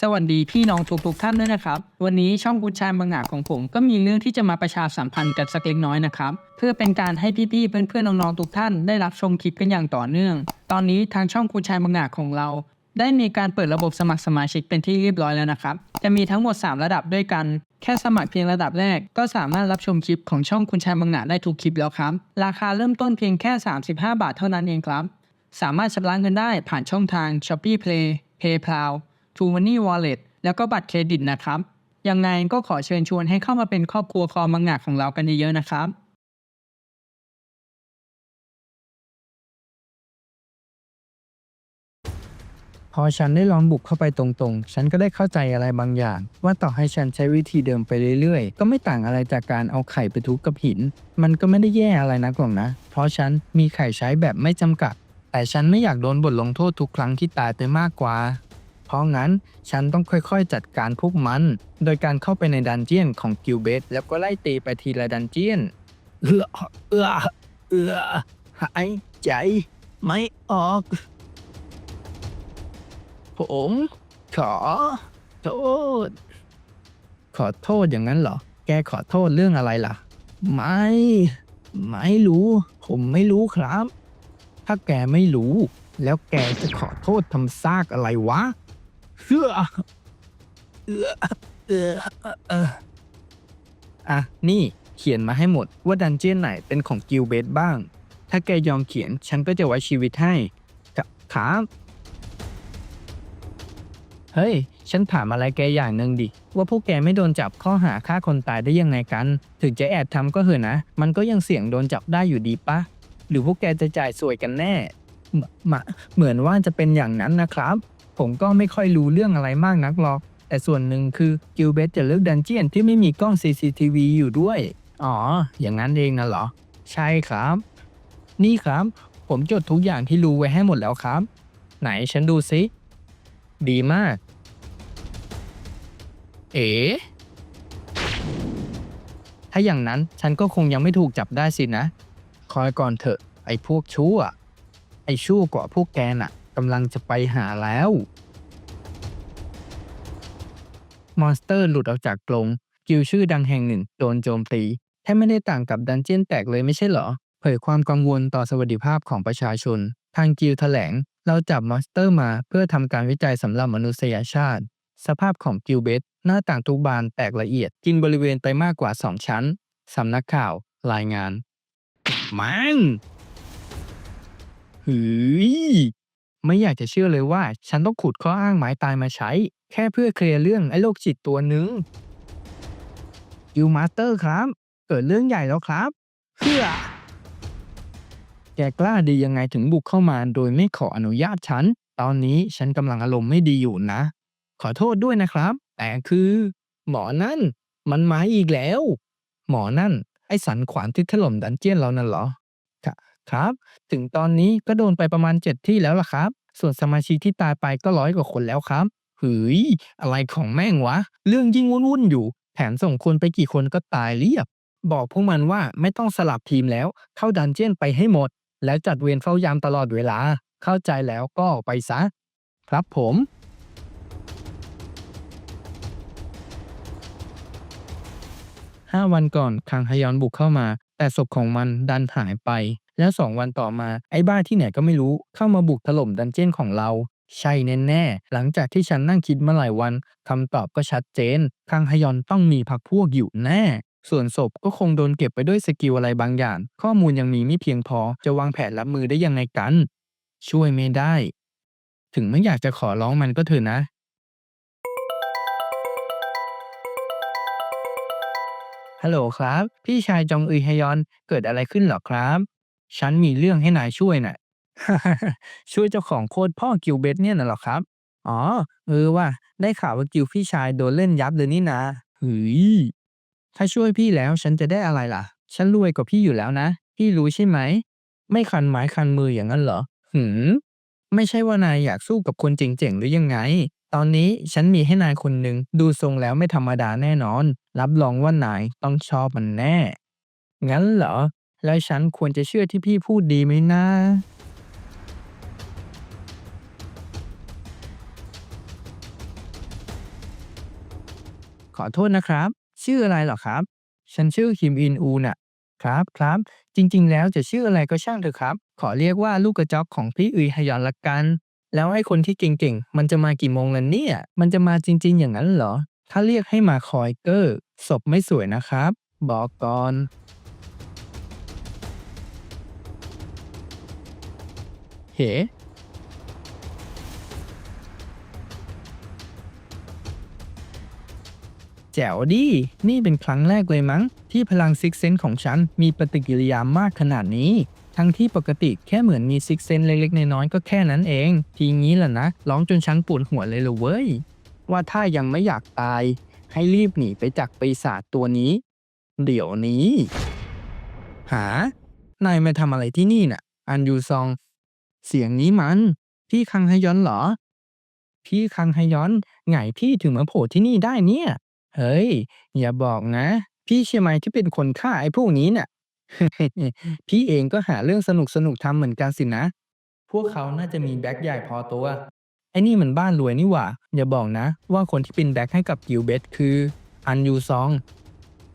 สวัสดีพี่น้องทุกทุกๆท่านด้วยนะครับ วันนี้ช่องกุญชายบางหนาของผมก็มีเรื่องที่จะมาประชาสัมพันธ์กันสักเล็กน้อยนะครับ เพื่อเป็นการให้พี่ๆเพื่อนๆน้องๆทุกท่านได้รับชมคลิปกันอย่างต่อเนื่อง ตอนนี้ทางช่องกุญชายบางหนาของเรา ได้มีการเปิดระบบสมัครสมาชิกเป็นที่เรียบร้อยแล้วนะครับ จะมีทั้งหมด 3 ระดับด้วยกัน แค่สมัครเพียงระดับแรก ก็สามารถรับชมคลิปของช่องคุณชายบางหนาได้ทุกคลิปแล้วครับ ราคาเริ่มต้นเพียงแค่ 35 บาทเท่านั้นเองครับ สามารถชำระเงินได้ผ่านช่องทาง Shopee Play PayPal t r u e Money Wallet แล้วก็บัตรเครดิตนะครับ ยังไงก็ขอเชิญชวนให้เข้ามาเป็นครอบครัวคอมังงะของเรากันเยอะๆนะครับพอฉันได้ลองบุกเข้าไปตรงๆ ฉันก็ได้เข้าใจอะไรบางอย่าง ว่าต่อให้ฉันใช้วิธีเดิมไปเรื่อยๆ ก็ไม่ต่างอะไรจากการเอาไข่ไปทุบกับหิน มันก็ไม่ได้แย่อะไรนักหรอกนะ เพราะฉันมีไข่ใช้แบบไม่จำกัด แต่ฉันไม่อยากโดนบทลงโทษทุกครั้งที่ตายไปมากกว่า เพราะงั้นฉันต้องค่อยๆจัดการพวกมัน โดยการเข้าไปในดันเจียนของกิลเบตแล้วก็ไล่ตีไปทีละดันเจียน เอือเอือเอือหายใจไม่ออก ผมขอโทษ ขอโทษอย่างนั้นเหรอ แกขอโทษเรื่องอะไรล่ะ ไม่ ไม่รู้ ผมไม่รู้ครับ ถ้าแกไม่รู้ แล้วแกจะขอโทษทำซากอะไรวะ เฮ้อเออเออเอออะ นี่เขียนมาให้หมดว่าดันเจี้ยนไหนเป็นของกิลเบสบ้าง ถ้าแกยอมเขียนฉันก็จะไว้ชีวิตให้กะครับเฮ้ย ฉันถามอะไรแกอย่างหนึ่งดิ ว่าพวกแกไม่โดนจับข้อหาฆ่าคนตายได้ยังไงกัน ถึงจะแอบทำก็เหอะนะ มันก็ยังเสี่ยงโดนจับได้อยู่ดีปะ หรือพวกแกจะจ่ายสวยกันแน่มมะเหมือนว่าจะเป็นอย่างนั้นนะครับ ผมก็ไม่ค่อยรู้เรื่องอะไรมากนักหรอก แต่ส่วนหนึ่งคือกิลเบสจะเลือกดันเจียนที่ไม่มีกล้อง CCTV อยู่ด้วย อ๋อ อย่างนั้นเองนะเหรอ ใช่ครับ นี่ครับ ผมจดทุกอย่างที่รู้ไว้ให้หมดแล้วครับ ไหนฉันดูซิ ดีมาก เอ๋ถ้าอย่างนั้นฉันก็คงยังไม่ถูกจับได้สินะ คอยก่อนเถอะ ไอ้พวกชั่ว ไอ้ชั่วกว่าพวกแกน่ะ กำลังจะไปหาแล้ว มอนสเตอร์หลุดออกจากกรงกิลชื่อดังแห่งหนึ่งโดนโจมตีแทบไม่ได้ต่างกับดันเจียนแตกเลยไม่ใช่เหรอ เผยความกังวลต่อสวัสดิภาพของประชาชน ทางกิลแถลง เราจับมอนสเตอร์มาเพื่อทำการวิจัยสำหรับมนุษยชาติ สภาพของกิลเบตหน้าต่างทุกบานแตกละเอียด กินบริเวณไปมากกว่า 2 ชั้น สำนักข่าว รายงาน มันหืย ไม่อยากจะเชื่อเลยว่า ฉันต้องขุดข้ออ้างหมายตายมาใช้ แค่เพื่อเคลียร์เรื่องไอ้โรคจิตตัวหนึ่งยูมาสเตอร์ครับ เกิดเรื่องใหญ่แล้วครับเพื่อแกกล้าดียังไงถึงบุกเข้ามาโดยไม่ขออนุญาตฉัน ตอนนี้ฉันกำลังอารมณ์ไม่ดีอยู่นะ ขอโทษด้วยนะครับ แต่คือ หมอนั่น มันมาอีกแล้ว หมอนั่น ไอ้สันขวานที่ถล่มดันเจียนเรานั่นเหรอค่ะ ครับ ถึงตอนนี้ก็โดนไปประมาณเจ็ดที่แล้วล่ะครับ ส่วนสมาชิกที่ตายไปก็ร้อยกว่าคนแล้วครับหืยอะไรของแม่งวะ เรื่องยิ่งวุ่นๆอยู่ แถมส่งคนไปกี่คนก็ตายเรียบ บอกพวกมันว่าไม่ต้องสลับทีมแล้ว เข้าดันเจียนไปให้หมด แล้วจัดเวรเฝ้ายามตลอดเวลา เข้าใจแล้วก็ออกไปซะ ครับผมห้าวันก่อนคังฮยอนบุกเข้ามา แต่ศพของมันดันหายไป แล้วสองวันต่อมาไอ้บ้าที่ไหนก็ไม่รู้เข้ามาบุกถล่มดันเจี้ยนของเรา ใช่แน่ๆ หลังจากที่ฉันนั่งคิดมาหลายวันคำตอบก็ชัดเจนคังฮยอนต้องมีพักพวกอยู่แน่ ส่วนศพก็คงโดนเก็บไปด้วยสกิลอะไรบางอย่าง ข้อมูลยังมีไม่เพียงพอจะวางแผนรับมือได้ยังไงกัน ช่วยไม่ได้ ถึงไม่อยากจะขอร้องมันก็เถอะนะฮัลโหลครับ พี่ชายจองอึยฮยอนเกิดอะไรขึ้นหรอครับ ฉันมีเรื่องให้นายช่วยน่ะ ช่วยเจ้าของโคตรพ่อกิลเบสเนี่ยน่ะเหรอครับ อ๋อ เออว่าได้ข่าวว่ากิลพี่ชายโดนเล่นยับเลยนี่นะเฮ้ยถ้าช่วยพี่แล้วฉันจะได้อะไรล่ะ ฉันรวยกว่าพี่อยู่แล้วนะ พี่รู้ใช่ไหม ไม่คันไม้คันมืออย่างนั้นเหรอ หืม ไม่ใช่ว่านายอยากสู้กับคนเจ๋งๆหรือยังไง ตอนนี้ฉันมีให้นายคนหนึ่งดูทรงแล้วไม่ธรรมดาแน่นอน รับรองว่านายต้องชอบมันแน่ งั้นเหรอ แล้วฉันควรจะเชื่อที่พี่พูดดีไหมนะ ขอโทษนะครับ ชื่ออะไรเหรอครับ ฉันชื่อคิมอินอูน่ะ ครับครับ จริง ๆ แล้วจะชื่ออะไรก็ช่างเถอะครับ ขอเรียกว่าลูกกระจอกของพี่อุยฮยอนละกัน แล้วไอ้คนที่เก่งๆ มันจะมากี่โมงล่ะเนี่ย มันจะมาจริง ๆ อย่างนั้นเหรอ ถ้าเรียกให้มาคอยเกอร์ศพไม่สวยนะครับ บอกก่อน เฮ้แจ๋วดินี่เป็นครั้งแรกเลยมั้ง ที่พลังซิกเซนของฉันมีปฏิกิริยามากขนาดนี้ ทั้งที่ปกติแค่เหมือนมีซิกเซนเล็กๆ น้อยๆ ก็แค่นั้นเอง ทีงี้แหละนะ ร้องจนฉันปวดหัวเลยเลยเว้ย ว่าถ้ายังไม่อยากตาย ให้รีบหนีไปจากปีศาจตัวนี้ เดี๋ยวนี้ หานายมาทำอะไรที่นี่น่ะ อันยูซอง เสียงนี้มัน พี่คังฮยอนเหรอ พี่คังฮยอนไงพี่ถึงมาโผล่ที่นี่ได้เนี่ย เฮ้ย อย่าบอกนะ พี่ใช่ไหมที่เป็นคนฆ่าไอ้พวกนี้น่ะ พี่เองก็หาเรื่องสนุกสนุกทำเหมือนกันสินะ พวกเขาน่าจะมีแบ็คใหญ่พอตัว ไอ้นี่มันบ้านรวยนี่หว่า อย่าบอกนะ ว่าคนที่เป็นแบ็คให้กับกิลเบตคืออันยูซอง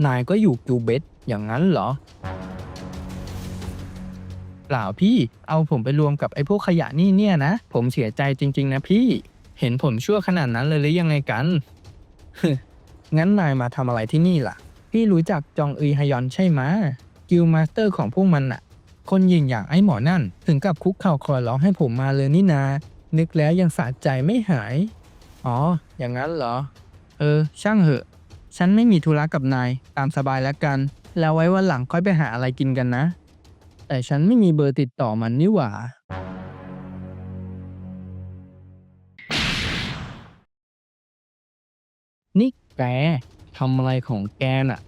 นายก็อยู่กิลเบตอย่างนั้นเหรอ เปล่าพี่ เอาผมไปรวมกับไอ้พวกขยะนี่เนี่ยนะ ผมเสียใจจริง ๆ นะพี่ เห็นผมชั่วขนาดนั้นเลยหรือยังไงกัน งั้นนายมาทำอะไรที่นี่ล่ะ พี่รู้จักจองอึยฮยอนใช่ไหมกิลมาสเตอร์ของพวกมันน่ะ คนยิงอย่างไอ้หมอนั่น ถึงกับคุกเข่าขอร้องให้ผมมาเลยนี่นา นึกแล้วยังสะใจไม่หาย อ๋อ อย่างนั้นเหรอ เออ ช่างเหอะ ฉันไม่มีธุระกับนาย ตามสบายแล้วกัน แล้วไว้วันหลังค่อยไปหาอะไรกินกันนะ แต่ฉันไม่มีเบอร์ติดต่อมันนี่หว่า นี่แกทำอะไรของแกน่ะ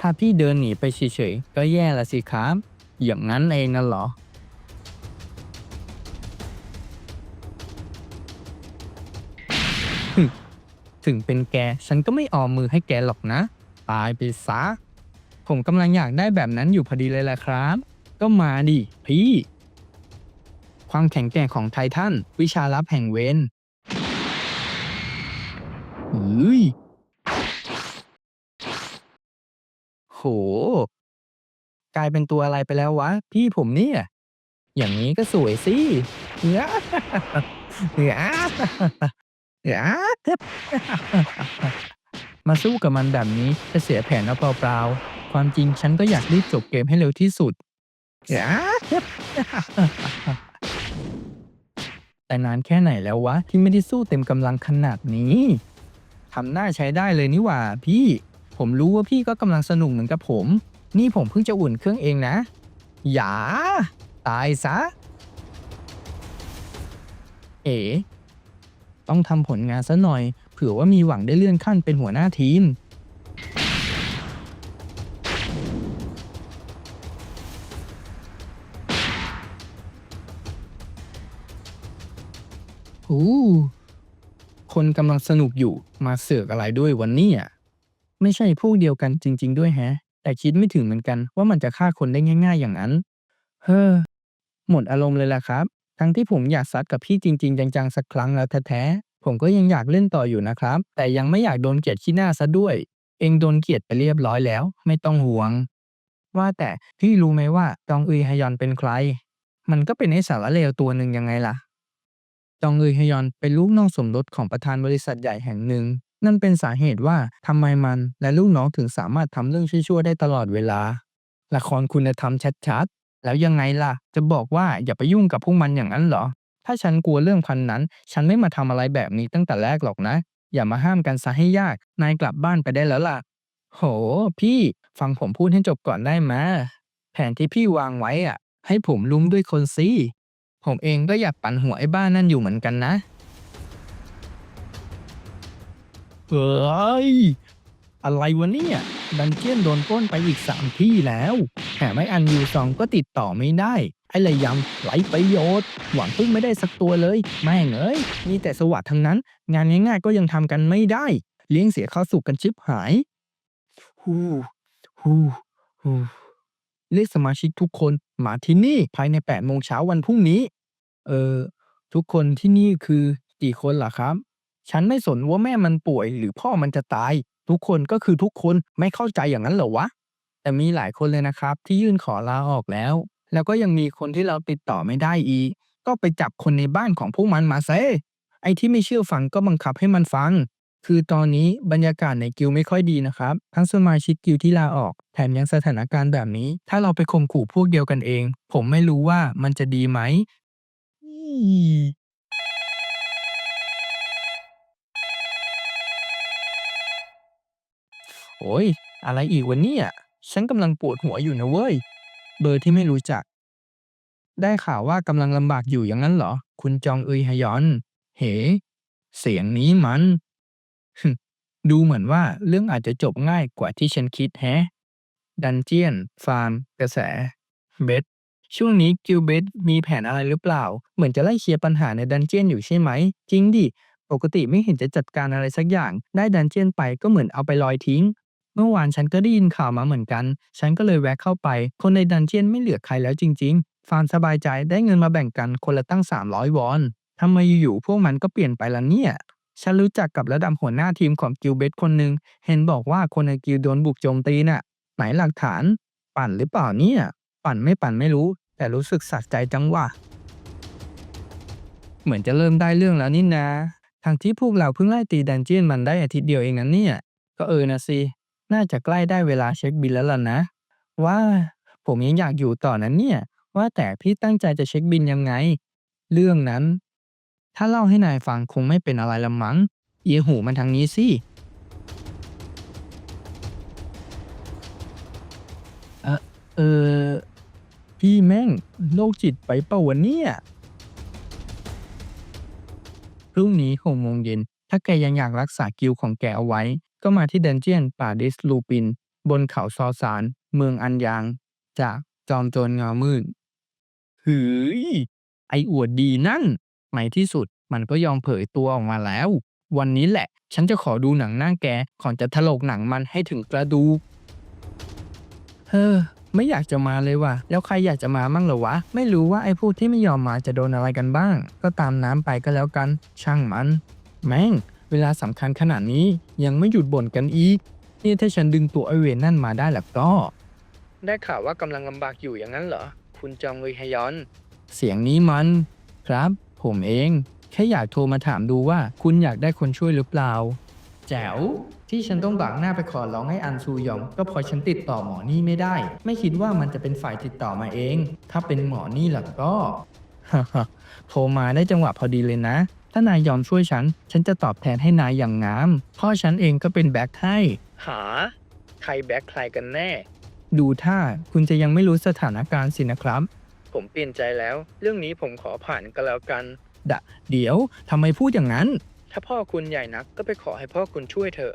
ถ้าพี่เดินหนีไปเฉยๆ ก็แย่ละสิครับ อย่างนั้นเองน่ะเหรอ ถึงเป็นแก ฉันก็ไม่ออมมือให้แกหรอกนะ ตายไปซะ ผมกำลังอยากได้แบบนั้นอยู่พอดีเลยแหละครับ ก็มาดิพี่ ความแข็งแกร่งของไททันวิชาลับแห่งเวนเฮ้ยโห กลายเป็นตัวอะไรไปแล้ววะ พี่ผมเนี่ย อย่างนี้ก็สวยสิเฮ้ยเฮ้ยเฮ้ยมาสู้กับมันแบบนี้จะเสียแผนเอาเปล่าๆ ความจริงฉันก็อยากรีบจบเกมให้เร็วที่สุด แต่นานแค่ไหนแล้ววะ ที่ไม่ได้สู้เต็มกำลังขนาดนี้ทำหน้าใช้ได้เลยนี่หว่า พี่ ผมรู้ว่าพี่ก็กำลังสนุกเหมือนกับผม นี่ผมเพิ่งจะอุ่นเครื่องเองนะ อย่า ตายซะ เอ๋ต้องทำผลงานซะหน่อย เผื่อว่ามีหวังได้เลื่อนขั้นเป็นหัวหน้าทีม อู้คนกำลังสนุกอยู่มาเสือกอะไรด้วยวันนี้อะไม่ใช่พวกเดียวกันจริง ๆ ด้วยแฮะ แต่คิดไม่ถึงเหมือนกันว่ามันจะฆ่าคนได้ง่าย ๆ อย่างนั้น เฮ้อ หมดอารมณ์เลยล่ะครับ ทั้งที่ผมอยากซัดกับพี่จริง ๆ จังๆ สักครั้งแล้วแท้ๆ ผมก็ยังอยากเล่นต่ออยู่นะครับ แต่ยังไม่อยากโดนเกลียดขี้หน้าซะด้วย เองโดนเกลียดไปเรียบร้อยแล้ว ไม่ต้องห่วง ว่าแต่พี่รู้ไหมว่าจองอุยฮยอนเป็นใคร มันก็เป็นไอสารเลวตัวหนึ่งยังไงล่ะ จองอึยฮยอนเป็นลูกน้องสมรสของประธานบริษัทใหญ่แห่งหนึ่ง นั่นเป็นสาเหตุว่าทำไมมันและลูกน้องถึงสามารถทำเรื่องชั่วๆได้ตลอดเวลา ละครคุณธรรมชัดๆ แล้วยังไงล่ะ จะบอกว่าอย่าไปยุ่งกับพวกมันอย่างนั้นเหรอ ถ้าฉันกลัวเรื่องพันนั้น ฉันไม่มาทำอะไรแบบนี้ตั้งแต่แรกหรอกนะ อย่ามาห้ามกันซะให้ยาก นายกลับบ้านไปได้แล้วล่ะ โห พี่ ฟังผมพูดให้จบก่อนได้ไหมแผนที่พี่วางไว้อะ ให้ผมลุ้มด้วยคนสิ ผมเองก็อยากปั่นหัวไอ้บ้านนั่นอยู่เหมือนกันนะ เฮ้ย อะไรวะเนี่ยดันเจียนโดนปล้นไปอีกสามที่แล้วแถมไอ้อันยูซองก็ติดต่อไม่ได้ ไอ้ระยำไหลประโยชน์ หวังพึ่งไม่ได้สักตัวเลย แม่งเอ้ย มีแต่สวัสดทั้งนั้น งานง่ายๆก็ยังทำกันไม่ได้ เลี้ยงเสียข้าวสุกกันชิบหาย ฮู้ฮู้ฮู้เรียกสมาชิกทุกคน มาที่นี่ภายใน8โมงเช้าวันพรุ่งนี้ เออ ทุกคนที่นี่คือกี่คนล่ะครับ ฉันไม่สนว่าแม่มันป่วยหรือพ่อมันจะตาย ทุกคนก็คือทุกคนไม่เข้าใจอย่างนั้นเหรอวะ แต่มีหลายคนเลยนะครับ ที่ยื่นขอลาออกแล้ว แล้วก็ยังมีคนที่เราติดต่อไม่ได้อีก ก็ไปจับคนในบ้านของพวกมันมาเซไอ้ที่ไม่เชื่อฟังก็บังคับให้มันฟัง คือตอนนี้บรรยากาศในกิลด์ไม่ค่อยดีนะครับ ทั้งสมาชิกกิลด์ที่ลาออก แถมยังสถานการณ์แบบนี้ ถ้าเราไปข่มขู่พวกเดียวกันเอง ผมไม่รู้ว่ามันจะดีไหมโอ้ย อะไรอีกวันนี้ฉันกำลังปวดหัวอยู่นะเว้ย เบอร์ที่ไม่รู้จัก ได้ข่าวว่ากำลังลำบากอยู่อย่างนั้นเหรอ คุณจองอึยฮยอน เห เสียงนี้มัน ดูเหมือนว่าเรื่องอาจจะจบง่ายกว่าที่ฉันคิดแฮะ ดันเจียน ฟาร์ม กระแส เบสช่วงนี้กิลเบสมีแผนอะไรหรือเปล่า เหมือนจะไล่เคลียร์ปัญหาในดันเจียนอยู่ใช่ไหม จริงดิ ปกติไม่เห็นจะจัดการอะไรสักอย่าง ได้ดันเจียนไปก็เหมือนเอาไปลอยทิ้ง เมื่อวานฉันก็ได้ยินข่าวมาเหมือนกัน ฉันก็เลยแวะเข้าไป คนในดันเจียนไม่เหลือใครแล้วจริง ๆ ฟาร์มสบายใจได้เงินมาแบ่งกันคนละตั้ง 300 วอนทำไมอยู่ๆพวกมันก็เปลี่ยนไปละเนี่ย ฉันรู้จักกับระดับหัวหน้าทีมของกิลเบสคนหนึ่งเห็นบอกว่าคนในกิลโดนบุกโจมตีน่ะ ไหนหลักฐาน ปั่นหรือเปล่าเนี่ย ปั่นไม่ปั่นไม่รู้ แต่รู้สึกสักใจจังว่ะเหมือนจะเริ่มได้เรื่องแล้วนี่นะทางที่พวกเราเพิ่งไล่ตีดันเจียนมันได้อาทิตย์เดียวเองนั้นเนี่ย ก็เออนะสิน่าจะใกล้ได้เวลาเช็คบินแล้วล่ะนะ ว่าผมยังอยากอยู่ต่อนั้นเนี่ย ว่าแต่พี่ตั้งใจจะเช็คบินยังไง เรื่องนั้น ถ้าเล่าให้นายฟังคงไม่เป็นอะไรละมั้ง เอียหูมันทางนี้สิ เออเออ พี่แม่งโรคจิตไปเปล่าวะเนี่ย พรุ่งนี้หกโมงเย็น ถ้าแกยังอยากรักษากิลของแกเอาไว้ ก็มาที่เดนเจียนป่าดิสลูปิน บนเขาซอสาร เมืองอันยาง จากจอมโจรเงามืดหืยไออวดดีนั่น ในที่สุดมันก็ยอมเผยตัวออกมาแล้ว วันนี้แหละ ฉันจะขอดูหนังหน้าแกก่อนจะถลกหนังมันให้ถึงกระดูกเฮ้อไม่อยากจะมาเลยว่ะ แล้วใครอยากจะมามั่งเหรอวะ ไม่รู้ว่าไอ้พวกที่ไม่ยอมมาจะโดนอะไรกันบ้าง ก็ตามน้ำไปก็แล้วกัน ช่างมัน แม่ง เวลาสำคัญขนาดนี้ยังไม่หยุดบ่นกันอีก นี่ถ้าฉันดึงตัวไอเวนนั่นมาได้แล้วก็ ได้ข่าวว่ากำลังลำบากอยู่อย่างนั้นเหรอ คุณจองเวยฮยอน เสียงนี้มัน ครับ ผมเอง แค่อยากโทรมาถามดูว่า คุณอยากได้คนช่วยหรือเปล่า แจ๋ว ที่ฉันต้องบากหน้าไปขอร้องให้อันซูยอง ก็เพราะฉันติดต่อหมอนี่ไม่ได้ ไม่คิดว่ามันจะเป็นฝ่ายติดต่อมาเอง ถ้าเป็นหมอนี่ล่ะก็ โทรมาได้จังหวะพอดีเลยนะ ถ้านายยอมช่วยฉัน ฉันจะตอบแทนให้นายอย่างงามพ่อฉันเองก็เป็นแบ็คให้ หา ใครแบ็คใครกันแน่ ดูท่าคุณจะยังไม่รู้สถานการณ์สินะครับ ผมเปลี่ยนใจแล้ว เรื่องนี้ผมขอผ่านก็แล้วกัน ดะ เดี๋ยวทำไมพูดอย่างนั้น ถ้าพ่อคุณใหญ่นักก็ไปขอให้พ่อคุณช่วยเถอะ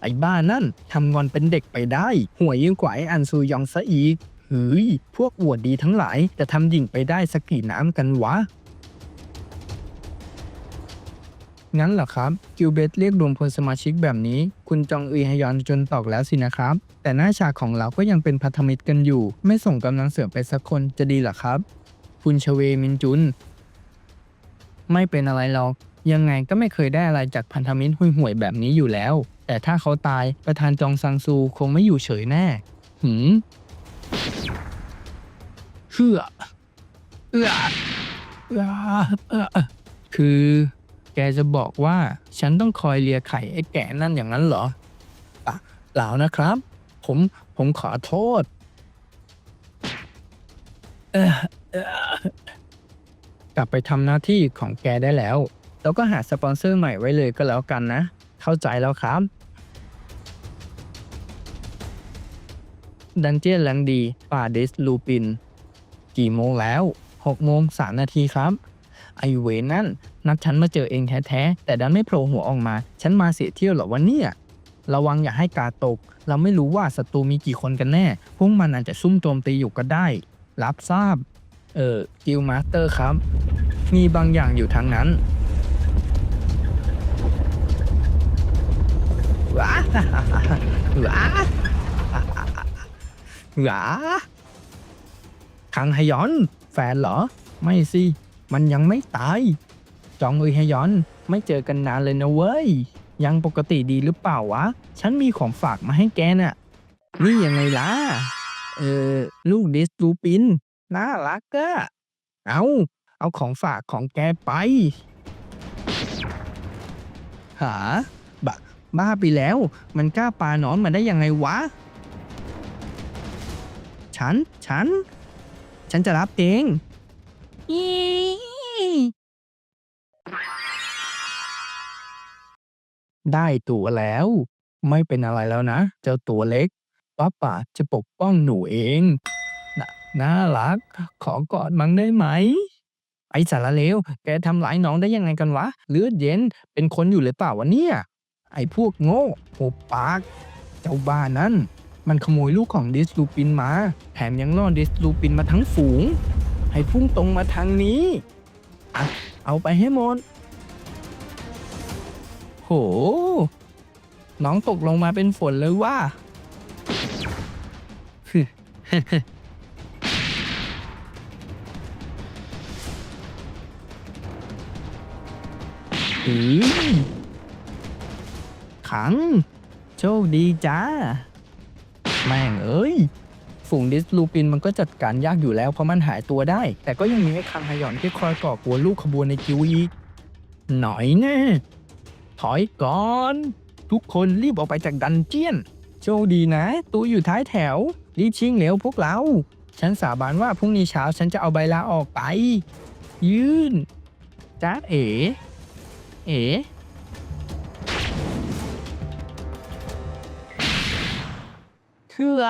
ไอ้บ้านั่นทำงอนเป็นเด็กไปได้ห่วยยิ่งกว่าไอ้อันซูยองซะอีกเฮ้ยพวกอวดดีทั้งหลายจะทำหยิ่งไปได้สักกี่น้ำกันวะ งั้นเหรอครับ กิลเบตเรียกรวมพลสมาชิกแบบนี้ คุณจองอึยฮยอนจนตอกแล้วสินะครับ แต่หน้าฉากของเราก็ยังเป็นพันธมิตรกันอยู่ ไม่ส่งกำลังเสริมไปสักคนจะดีเหรอครับ คุณชเวมินจุน ไม่เป็นอะไรหรอกยังไงก็ไม่เคยได้อะไรจากพันธมิตรห่วยๆแบบนี้อยู่แล้ว แต่ถ้าเขาตายประธานจองซังซูคงไม่อยู่เฉยแน่ หืมเฮือเอื้อเอื้อเอื้อคือ แกจะบอกว่าฉันต้องคอยเลียไข่ไอ้แก่นั่นอย่างนั้นเหรอปะเปล่านะครับ ผมผมขอโทษกลับไปทำหน้าที่ของแกได้แล้ว แล้วก็หาสปอนเซอร์ใหม่ไว้เลยก็แล้วกันนะ เข้าใจแล้วครับ ดันเจียนแลงดีป่าดิสลูปิน กี่โมงแล้ว 6 โมง 3 นาทีครับ ไอเวนนั่น นัดฉันมาเจอเองแท้ๆ แต่ดันไม่โผล่หัวออกมา ฉันมาเสียเที่ยวเหรอวะเนี่ย ระวังอย่าให้กาตก เราไม่รู้ว่าศัตรูมีกี่คนกันแน่ พวกมันอาจจะซุ่มโจมตีอยู่ก็ได้ รับทราบ เออกิลมาสเตอร์ครับ มีบางอย่างอยู่ทางนั้นว้าว้าว้าคังฮยอน แฟนเหรอ ไม่สิ มันยังไม่ตาย จองอึยฮยอน ไม่เจอกันนานเลยนะเว้ย ยังปกติดีหรือเปล่าวะ ฉันมีของฝากมาให้แกน่ะ นี่ยังไงล่ะ เออ ลูกดิสลูปิน น่ารักอะเอา เอาของฝากของแกไป หาบะบ้าไปแล้ว มันกล้าปาหนอนมาได้ยังไงวะ ฉัน ฉัน ฉันจะรับเอง ได้ตัวแล้ว ไม่เป็นอะไรแล้วนะ เจ้าตัวเล็กป้าป่าจะปกป้องหนูเองน่ะน่ารัก ขอกอดมังได้ไหม ไอสารเลว แกทำร้ายน้องได้ยังไงกันวะ เลือดเย็น เป็นคนอยู่หรือเปล่าวะเนี่ย ไอพวกโง่หุบปาก เจ้าบ้านั่น มันขโมยลูกของดิสลูปินมา แถมยังล่อดิสลูปินมาทั้งฝูง ให้พุ่งตรงมาทางนี้อเอาไปให้หมด น้องตกลงมาเป็นฝนเลยว่า อือขัง โชคดีจ้า แม่งเอ้ย ฝูงดิสลูปินมันก็จัดการยากอยู่แล้วเพราะมันหายตัวได้ แต่ก็ยังมีไอ้คังฮยอนที่คอยก่อกวนลูกขบวนในกิวอีก หน่อยแน่ ถอยก่อน ทุกคนรีบออกไปจากดันเจียน โชคดีนะ ตูอยู่ท้ายแถว รีบชิงเหลวพวกเรา ฉันสาบานว่าพรุ่งนี้เช้าฉันจะเอาใบลาออกไป ยื่นจ้าเอ๋ เอ๋เชื่อ